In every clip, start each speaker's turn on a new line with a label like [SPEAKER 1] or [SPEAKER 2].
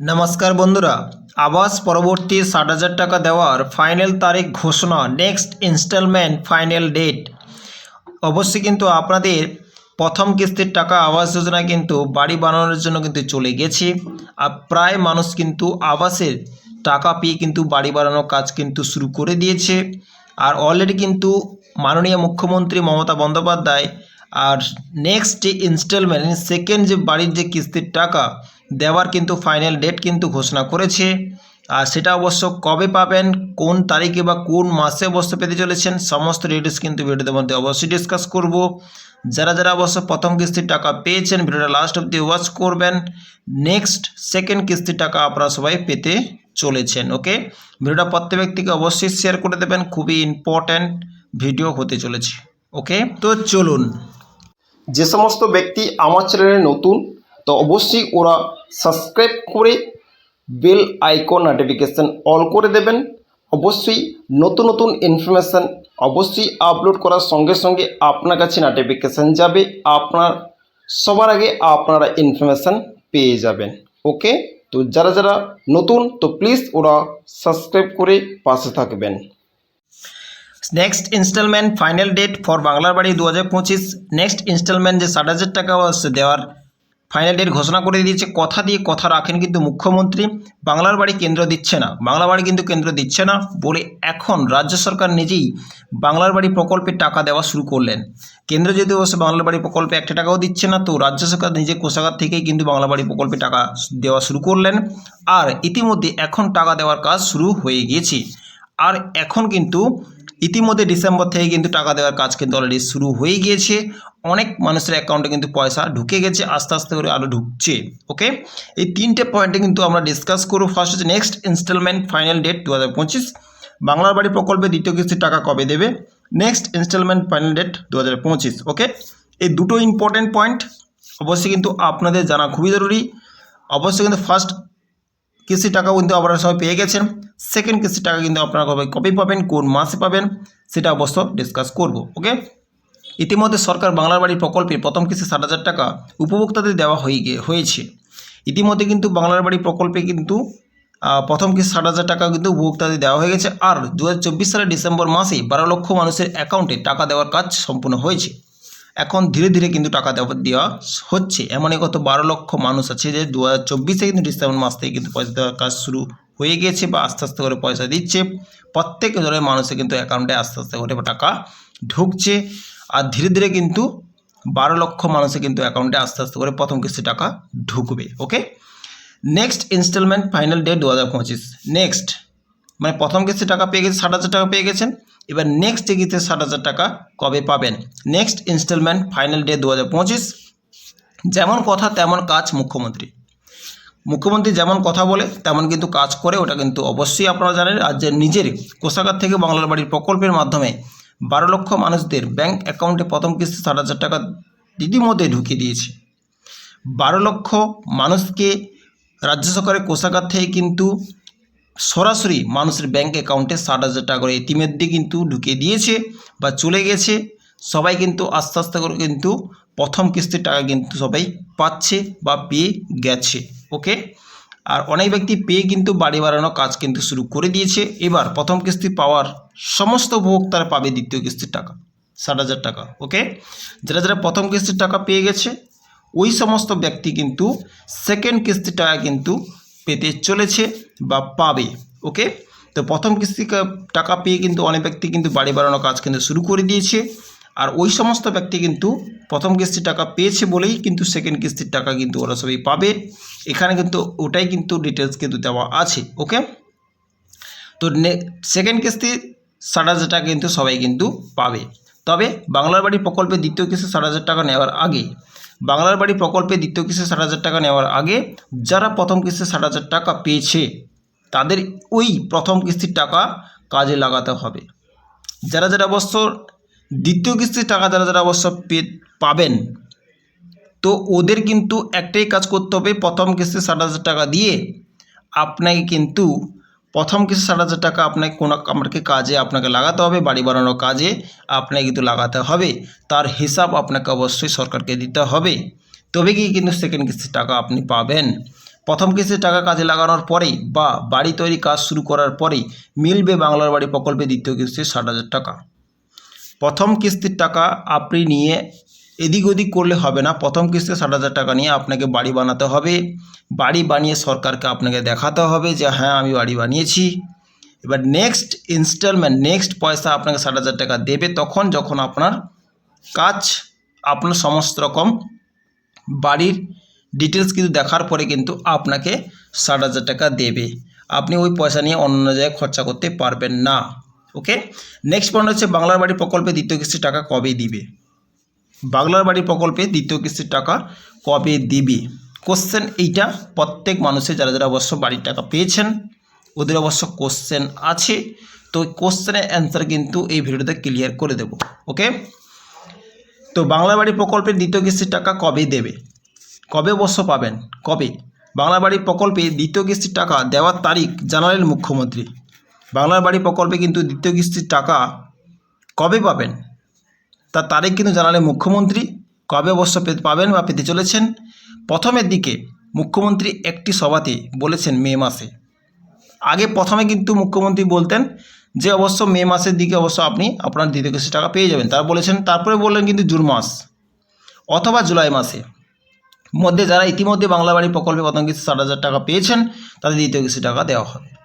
[SPEAKER 1] নমস্কার বন্ধুরা, আবাস পরবর্তী ষাট হাজার টাকা দেওয়ার ফাইনাল তারিখ ঘোষণা নেক্সট ইনস্টলমেন্ট ফাইনাল ডেট অবশ্যই কিন্তু আপনাদের প্রথম কিস্তির টাকা আবাস যোজনা কিন্তু বাড়ি বানানোর জন্য কিন্তু চলে গেছে। আর প্রায় মানুষ কিন্তু আবাসের টাকা পেয়ে কিন্তু বাড়ি বানানোর কাজ কিন্তু শুরু করে দিয়েছে। আর অলরেডি কিন্তু মাননীয় মুখ্যমন্ত্রী মমতা বন্দ্যোপাধ্যায় আর নেক্সট যে ইনস্টলমেন্ট সেকেন্ড যে বাড়ির যে কিস্তির টাকা দেওয়ার কিন্তু ফাইনাল ডেট কিন্তু ঘোষণা করেছে। আর সেটা অবশ্য কবে পাবেন, কোন তারিখে বা কোন মাসে অবশ্য পেতে চলেছেন, সমস্ত ডিটেলস কিন্তু ভিডিওর মধ্যে অবশ্যই ডিসকাস করব। যারা যারা অবশ্য প্রথম কিস্তির টাকা পেয়েছেন, ভিডিওটা লাস্ট অব্দি ওয়াচ করবেন নেক্সট সেকেন্ড কিস্তির টাকা আপনারা সবাই পেতে চলেছেন ওকে ভিডিওটা প্রত্যেক ব্যক্তিকে অবশ্যই শেয়ার করে দেবেন, খুবই ইম্পর্ট্যান্ট ভিডিও হতে চলেছে ওকে তো চলুন।
[SPEAKER 2] যে সমস্ত ব্যক্তি আমার চ্যানেলে নতুন তো অবশ্যই ওরা সাবস্ক্রাইব করে বেল আইকন নোটিফিকেশান অল করে দেবেন। অবশ্যই নতুন নতুন ইনফরমেশান অবশ্যই আপলোড করার সঙ্গে সঙ্গে আপনার কাছে নোটিফিকেশান যাবে। আপনার, সবার আগে আপনারা ইনফরমেশান পেয়ে যাবেন। ওকে তো যারা যারা নতুন, তো প্লিজ ওরা সাবস্ক্রাইব করে পাশে থাকবেন।
[SPEAKER 1] Next instalment final date for বাংলার বাড়ি দু হাজার পঁচিশ। নেক্সট ইনস্টলমেন্ট যে ষাট হাজার টাকা দেওয়ার ফাইনাল ডেট ঘোষণা করে দিয়েছে, কথা দিয়ে কথা রাখেন কিন্তু মুখ্যমন্ত্রী। বাংলার বাড়ি কেন্দ্র দিচ্ছে না। বাংলা বাড়ি কিন্তু কেন্দ্র দিচ্ছে না বলে এখন রাজ্য সরকার নিজেই বাংলার বাড়ি প্রকল্পে টাকা দেওয়া শুরু করলেন। কেন্দ্র যদি অবশ্য বাংলা বাড়ি প্রকল্পে একটা টাকাও দিচ্ছে না, তো রাজ্য সরকার নিজে কোষাগার থেকেই কিন্তু বাংলা বাড়ি প্রকল্পে টাকা দেওয়া শুরু করলেন। আর ইতিমধ্যে এখন টাকা দেওয়ার কাজ শুরু হয়ে গিয়েছে। আর এখন কিন্তু ইতিমধ্যে ডিসেম্বর থেকে কিন্তু টাকা দেওয়ার কাজ কিন্তু অলরেডি শুরু হয়ে গিয়েছে। অনেক মানুষের অ্যাকাউন্টে কিন্তু পয়সা ঢুকে গেছে, আস্তে আস্তে করে আরও ঢুকছে ওকে এই তিনটে পয়েন্টে কিন্তু আমরা ডিসকাস করব। ফার্স্ট হচ্ছে নেক্সট ইনস্টলমেন্ট ফাইনাল ডেট দু হাজার পঁচিশ। বাংলার বাড়ি প্রকল্পে দ্বিতীয় কিস্তির টাকা কবে দেবে? নেক্সট ইনস্টলমেন্ট ফাইনাল ডেট দু হাজার পঁচিশ ওকে এই দুটো ইম্পর্টেন্ট পয়েন্ট অবশ্যই কিন্তু আপনাদের জানা খুবই জরুরি। অবশ্যই কিন্তু ফার্স্ট কিস্তির টাকাও কিন্তু আপনারা সবাই পেয়ে গেছেন। সেকেন্ড কিস্তির টাকা কিন্তু আপনারা কবে কবে পাবেন, কোন মাসে পাবেন সেটা অবশ্য ডিসকাস করব ওকে ইতিমধ্যে সরকার বাংলার বাড়ি প্রকল্পে প্রথম কিস্তি ষাট হাজার টাকা উপভোক্তাদের দেওয়া হয়ে গিয়ে হয়েছে। ইতিমধ্যে কিন্তু বাংলার বাড়ি প্রকল্পে কিন্তু প্রথম কিস্তি ষাট হাজার টাকা কিন্তু উপভোক্তাদের দেওয়া হয়ে গেছে। আর দু হাজার চব্বিশ সালের ডিসেম্বর মাসে বারো লক্ষ মানুষের অ্যাকাউন্টে টাকা দেওয়ার কাজ সম্পূর্ণ হয়েছে। এখন ধীরে ধীরে কিন্তু টাকা দেওয়া দেওয়া হচ্ছে। এমনই কত বারো লক্ষ মানুষ আছে যে দু হাজার চব্বিশে কিন্তু ডিসেম্বর মাস থেকে কিন্তু পয়সা দেওয়ার কাজ শুরু হয়ে গিয়েছে বা আস্তে আস্তে করে পয়সা দিচ্ছে। প্রত্যেক ধরনের মানুষের কিন্তু অ্যাকাউন্টে আস্তে আস্তে করে টাকা ঢুকছে। আর ধীরে ধীরে কিন্তু বারো লক্ষ মানুষের কিন্তু অ্যাকাউন্টে আস্তে আস্তে করে প্রথম কিস্তি টাকা ঢুকবে okay next instalment final date দু হাজার পঁচিশ। নেক্সট মানে প্রথম কিস্তি টাকা পেয়ে গেছে ষাট হাজার টাকা পেয়ে গেছেন। এবার নেক্সট কিস্তি ষাট হাজার টাকা কবে পাবেন? নেক্সট ইনস্টলমেন্ট ফাইনাল ডে দু হাজার পঁচিশ। যেমন কথা, তেমন কাজ মুখ্যমন্ত্রী। মুখ্যমন্ত্রী যেমন কথা বলে, তেমন কিন্তু কাজ করে, ওটা কিন্তু অবশ্যই আপনারা জানেন। আর যে নিজের কোষাগার থেকে বাংলার বাড়ির প্রকল্পের মাধ্যমে বারো লক্ষ মানুষদের ব্যাংক অ্যাকাউন্টে প্রথম কিস্তি ষাট হাজার টাকা ইতিমধ্যে ঢুকিয়ে দিয়েছে। বারো লক্ষ মানুষকে রাজ্য সরকারের কোষাগার থেকে কিন্তু সরাসরি মানুষের ব্যাঙ্ক অ্যাকাউন্টে ষাট হাজার টাকা করে ইতিমধ্যে কিন্তু ঢুকিয়ে দিয়েছে বা চলে গেছে। সবাই কিন্তু আস্তে আস্তে করে কিন্তু প্রথম কিস্তির টাকা কিন্তু সবাই পাচ্ছে বা পেয়ে গেছে ওকে আর অনেক ব্যক্তি পেয়ে কিন্তু বাড়ি বাড়ানোর কাজ কিন্তু শুরু করে দিয়েছে। এবার প্রথম কিস্তি পাওয়ার সমস্ত উপভোক্তারা পাবে দ্বিতীয় কিস্তির টাকা, ষাট হাজার টাকা ওকে যারা যারা প্রথম কিস্তির টাকা পেয়ে গেছে, ওই সমস্ত ব্যক্তি কিন্তু সেকেন্ড কিস্তির টাকা কিন্তু পেতে চলেছে বা পাবে ওকে তো প্রথম কিস্তি টাকা পেয়ে কিন্তু অনেক ব্যক্তি কিন্তু বাড়ি বাড়ানোর কাজ কিন্তু শুরু করে দিয়েছে। আর ওই সমস্ত ব্যক্তি কিন্তু প্রথম কিস্তির টাকা পেয়েছে বলেই কিন্তু সেকেন্ড কিস্তির টাকা কিন্তু ওরা সবাই পাবে। এখানে কিন্তু ওটাই কিন্তু ডিটেলস কিন্তু দেওয়া আছে ওকে তো সেকেন্ড কিস্তি ষাট হাজার টাকা কিন্তু সবাই কিন্তু পাবে। তবে বাংলার বাড়ি প্রকল্পে দ্বিতীয় কিস্তি ষাট হাজার টাকা নেওয়ার আগে বাংলার বাড়ি প্রকল্পে দ্বিতীয় কিস্তি ষাট হাজার টাকা নেওয়ার আগে যারা প্রথম কিস্তি ষাট হাজার টাকা পেয়েছে, তাদের ওই প্রথম কিস্তির টাকা কাজে লাগাতে হবে। যারা যারা অবশ্য দ্বিতীয় কিস্তির টাকা যারা যারা অবশ্য পাবেন, তো ওদের কিন্তু একটাই কাজ করতে হবে প্রথম কিস্তি ষাট হাজার টাকা দিয়ে আপনাকে কিন্তু প্রথম কিস্তি ষাট হাজার টাকা আপনাকে কোনো আমাকে কাজে আপনাকে লাগাতে হবে, বাড়ি বানানোর কাজে আপনাকে কিন্তু লাগাতে হবে। তার হিসাব আপনাকে অবশ্যই সরকারকে দিতে হবে। তবে কি কিন্তু সেকেন্ড কিস্তির টাকা আপনি পাবেন? প্রথম কিস্তির টাকা কাজে লাগানোর পরেই বা বাড়ি তৈরি কাজ শুরু করার পরেই মিলবে বাংলার বাড়ি প্রকল্পে দ্বিতীয় কিস্তির ষাট হাজার টাকা। প্রথম কিস্তির টাকা আপনি নিয়ে এদিক ওদিক করলে হবে না। প্রথম কিস্তি ষাট হাজার টাকা নিয়ে আপনাকে বাড়ি বানাতে হবে। বাড়ি বানিয়ে সরকারকে আপনাকে দেখাতে হবে যে হ্যাঁ আমি বাড়ি বানিয়েছি। এবার নেক্সট ইনস্টলমেন্ট নেক্সট পয়সা আপনাকে ষাট হাজার টাকা দেবে তখন যখন আপনার কাজ, আপনার সমস্ত রকম বাড়ির ডিটেলস কিন্তু দেখার পরে কিন্তু আপনাকে ষাট হাজার টাকা দেবে। আপনি ওই পয়সা নিয়ে অন্য জায়গায় খরচা করতে পারবেন না। ওকে নেক্সট পয়েন্ট হচ্ছে বাংলার বাড়ি প্রকল্পে দ্বিতীয় কিস্তির টাকা কবে দিবে? বাংলার বাড়ি প্রকল্পে দ্বিতীয় কিস্তির টাকা কবে দিবে? কোশ্চেন এইটা প্রত্যেক মানুষের যারা যারা অবশ্য বাড়ির টাকা পেয়েছেন, ওদের অবশ্য কোশ্চেন আছে। তো কোশ্চেনের অ্যান্সার কিন্তু এই ভিডিওতে ক্লিয়ার করে দেব ওকে তো বাংলা বাড়ি প্রকল্পের দ্বিতীয় কিস্তির টাকা কবে দেবে? কবে অবশ্য পাবেন? কবে? বাংলা বাড়ি প্রকল্পে দ্বিতীয় কিস্তির টাকা দেওয়ার তারিখ জানালেন মুখ্যমন্ত্রী। বাংলার বাড়ি প্রকল্পে কিন্তু দ্বিতীয় কিস্তির টাকা কবে পাবেন? তার তারিখ কিন্তু জানালেন মুখ্যমন্ত্রী। কবে অবশ্য পাবেন বা পেতে চলেছেন? প্রথমের দিকে মুখ্যমন্ত্রী একটি সভাতে বলেছেন মে মাসে। আগে প্রথমে কিন্তু মুখ্যমন্ত্রী বলতেন যে, অবশ্য মে মাসের দিকে অবশ্য আপনি আপনার দ্বিতীয় কিস্তির টাকা পেয়ে যাবেন। তারা বলেছেন, তারপরে বললেন কিন্তু জুন মাস অথবা জুলাই মাসে। মধ্যে যারা ইতিমধ্যে বাংলা বাড়ি প্রকল্পে প্রথম কিস্তি ষাট হাজার টাকা পেয়েছেন, তাদের দ্বিতীয় কিস্তি টাকা দেওয়া হবে।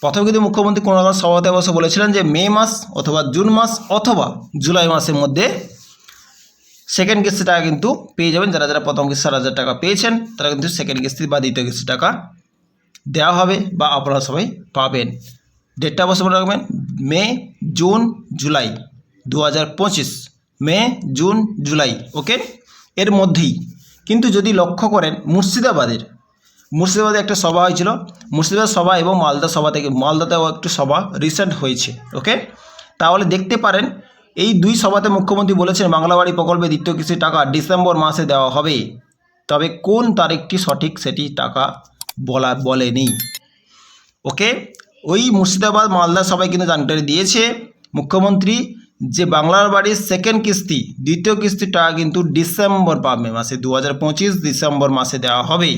[SPEAKER 1] প্রথমে কিন্তু মুখ্যমন্ত্রী কোনো রকম সভাতে অবশ্য বলেছিলেন যে মে মাস অথবা জুন মাস অথবা জুলাই মাসের মধ্যে সেকেন্ড কিস্তি টাকা কিন্তু পেয়ে যাবেন। যারা যারা প্রথম কিস্তি ষাট হাজার টাকা পেয়েছেন, তারা কিন্তু সেকেন্ড কিস্তি বা দ্বিতীয় কিস্তি টাকা দেওয়া হবে বা আপনারা সবাই পাবেন। ডেটটা অবশ্য মনে রাখবেন, মে, জুন, জুলাই দু হাজার পঁচিশ। মে, জুন, জুলাই ওকে এর মধ্যেই। কিন্তু যদি লক্ষ্য করেন মুর্শিদাবাদের মুর্শিদাবাদে একটা সভা হয়েছিল। মুর্শিদাবাদ সভা এবং মালদা সভা থেকে, মালদাতেও একটু সভা রিসেন্ট হয়েছে ওকে তাহলে দেখতে পারেন, এই দুই সভাতে মুখ্যমন্ত্রী বলেছেন, বাংলা বাড়ি প্রকল্পে দ্বিতীয় কিস্তির টাকা ডিসেম্বর মাসে দেওয়া হবে। তবে কোন তারিখটি সঠিক সেটি টাকা বলা, বলেনি। ওকে ওই মুর্শিদাবাদ মালদা সবাই কিন্তু জানকারি দিয়েছে মুখ্যমন্ত্রী যে বাংলার বাড়ির সেকেন্ড কিস্তি, দ্বিতীয় কিস্তির টাকা কিন্তু ডিসেম্বর পাবে মাসে দু হাজার পঁচিশ ডিসেম্বর মাসে দেওয়া হবে।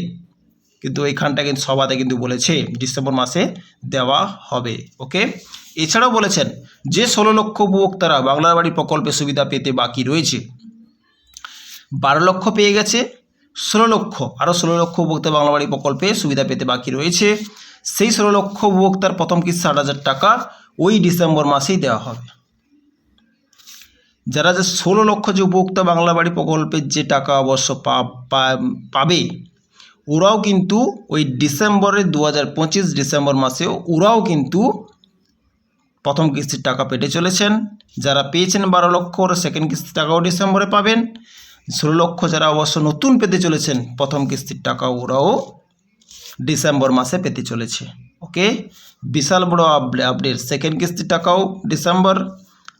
[SPEAKER 1] কিন্তু এইখানটা কিন্তু সভাতে কিন্তু বলেছে ডিসেম্বর মাসে দেওয়া হবে ওকে এছাড়াও বলেছেন, যে ষোলো লক্ষ উপভোক্তারা বাংলার বাড়ি প্রকল্পে সুবিধা পেতে বাকি রয়েছে, বারো লক্ষ পেয়ে গেছে, ষোলো লক্ষ আরও ষোলো লক্ষ উপভোক্তা বাংলা বাড়ি প্রকল্পে সুবিধা পেতে বাকি রয়েছে, সেই ষোলো লক্ষ উপভোক্তার প্রথম কিস্তি ষাট হাজার টাকা ওই ডিসেম্বর মাসেই দেওয়া হবে। যারা যে ষোলো লক্ষ যে উপভোক্তা বাংলা বাড়ি প্রকল্পের যে টাকা অবশ্য পাবে ওরাও কিন্তু ওই ডিসেম্বরে দু হাজার পঁচিশ ডিসেম্বর মাসে ওরাও কিন্তু প্রথম কিস্তির টাকা পেতে চলেছেন। যারা পেয়েছেন বারো লক্ষ, ওরা সেকেন্ড কিস্তির টাকাও ডিসেম্বরে পাবেন। ষোলো লক্ষ যারা অবশ্য নতুন পেতে চলেছেন, প্রথম কিস্তির টাকা ওরাও ডিসেম্বর মাসে পেতে চলেছে। ওকে? বিশাল বড় আপডে- আপডেট সেকেন্ড কিস্তির টাকাও ডিসেম্বর।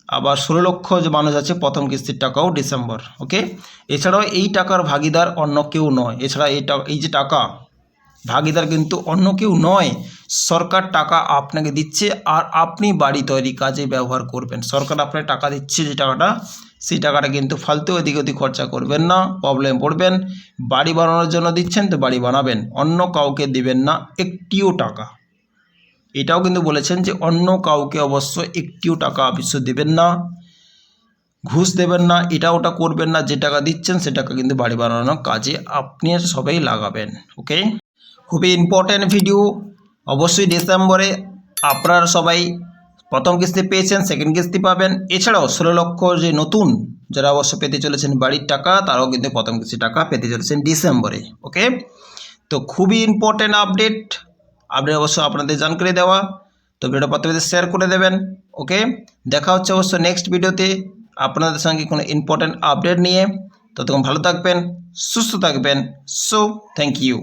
[SPEAKER 1] আবার ষোলো লক্ষ যে মানুষ আছে, প্রথম কিস্তির টাকাও ডিসেম্বর ওকে এছাড়াও এই টাকার ভাগিদার অন্য কেউ নয়। এছাড়া এই টা- এই যে টাকা, ভাগিদার কিন্তু অন্য কেউ নয়। সরকার টাকা আপনাকে দিচ্ছে আর আপনি বাড়ি তৈরি কাজে ব্যবহার করবেন। সরকার আপনাকে টাকা দিচ্ছে যে টাকাটা, সেই টাকাটা কিন্তু ফালতু এদিক ওদিক খরচা করবেন না প্রবলেম পড়বেন বাড়ি বানানোর জন্য দিচ্ছেন, তো বাড়ি বানাবেন। অন্য কাউকে দিবেন না, একটিও টাকা। এটাও কিন্তু বলেছেন যে অন্য কাউকে অবশ্য একটিও টাকা অবশ্য দেবেন না, ঘুষ দেবেন না, এটা ওটা করবেন না, যে টাকা দিচ্ছেন সে টাকা কিন্তু বাড়ি বানানোর কাজে আপনি সবাই লাগাবেন ওকে খুবই ইম্পর্ট্যান্ট ভিডিও অবশ্যই ডিসেম্বরে আপনারা সবাই প্রথম কিস্তি পেয়েছেন সেকেন্ড কিস্তি পাবেন। এছাড়াও ষোলো লক্ষ যে নতুন যারা অবশ্য পেতে চলেছেন বাড়ির টাকা, তারাও কিন্তু প্রথম কিস্তি টাকা পেতে চলেছেন ডিসেম্বরে ওকে তো খুবই ইম্পর্ট্যান্ট আপডেট আপডেট অবশ্য আপনাদের জানকারি দেওয়া। তো ভিডিও প্রত্যেকদের শেয়ার করে দেবেন ওকে দেখা হচ্ছে অবশ্য নেক্সট ভিডিওতে আপনাদের সঙ্গে কোনো ইম্পর্ট্যান্ট আপডেট নিয়ে। ততক্ষণ ভালো থাকবেন, সুস্থ থাকবেন। So thank you